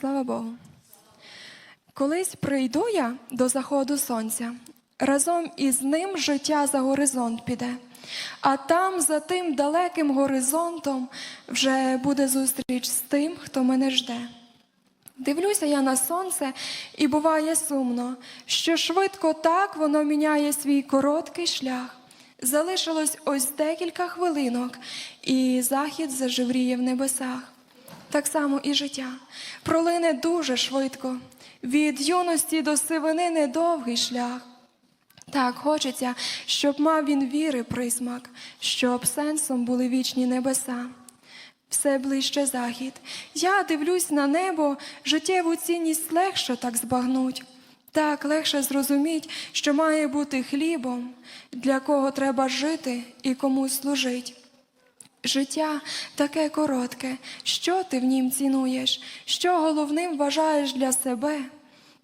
Слава Богу. Колись прийду я до заходу сонця, разом із ним життя за горизонт піде, а там, за тим далеким горизонтом, вже буде зустріч з тим, хто мене жде. Дивлюся я на сонце, і буває сумно, що швидко так воно міняє свій короткий шлях. Залишилось ось декілька хвилинок, і захід зажевріє в небесах. Так само і життя пролине дуже швидко. Від юності до сивини недовгий шлях. Так хочеться, щоб мав він віри присмак, щоб сенсом були вічні небеса. Все ближче захід. Я дивлюсь на небо, життєву цінність легше так збагнуть. Так легше зрозуміть, що має бути хлібом, для кого треба жити і комусь служить. Життя таке коротке, що ти в нім цінуєш, що головним вважаєш для себе?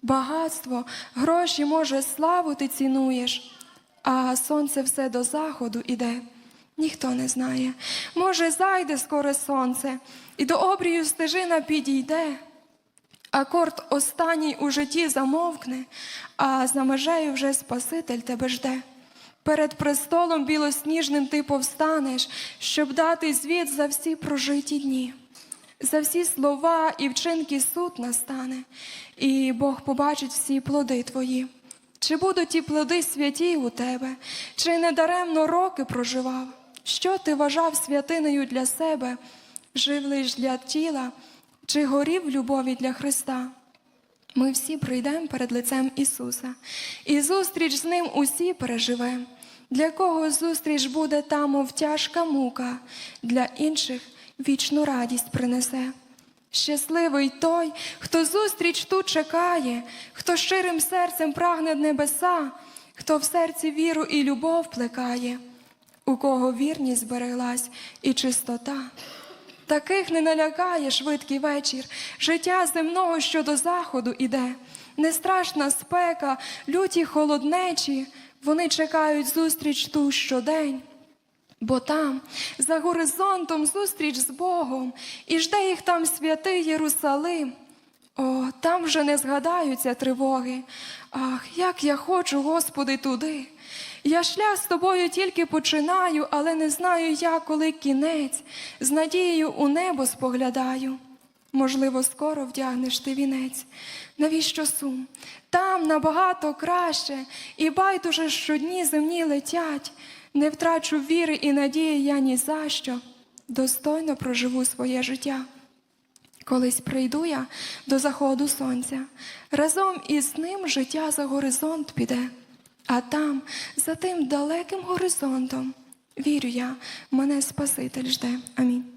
Багатство, гроші, може, славу ти цінуєш, а сонце все до заходу іде. Ніхто не знає. Може, зайде скоро сонце, і до обрію стежина підійде. Акорд останній у житті замовкне, а за межею вже Спаситель тебе жде. Перед престолом білосніжним ти повстанеш, щоб дати звіт за всі прожиті дні. За всі слова і вчинки суд настане, і Бог побачить всі плоди твої. Чи будуть ті плоди святі у тебе, чи недаремно роки проживав? Що ти вважав святиною для себе, жив лиш для тіла, чи горів любові для Христа? Ми всі прийдемо перед лицем Ісуса, і зустріч з Ним усі переживемо. Для кого зустріч буде там, мов тяжка мука, для інших вічну радість принесе. Щасливий той, хто зустріч тут чекає, хто щирим серцем прагне небеса, хто в серці віру і любов плекає, у кого вірність збереглась і чистота. Таких не налякає швидкий вечір, життя земного, що до заходу іде, не страшна спека, люті холоднечі, вони чекають зустріч ту щодень. Бо там, за горизонтом, зустріч з Богом, і жде їх там святий Єрусалим. О, там вже не згадаються тривоги. Ах, як я хочу, Господи, туди. Я шлях з тобою тільки починаю, але не знаю я, коли кінець, з надією у небо споглядаю. Можливо, скоро вдягнеш ти вінець. Навіщо сум? Там набагато краще, і байдуже, що дні земні летять. Не втрачу віри і надії я ні за що, достойно проживу своє життя. Колись прийду я до заходу сонця, разом із ним життя за горизонт піде, а там, за тим далеким горизонтом, вірю я, мене Спаситель жде. Амінь.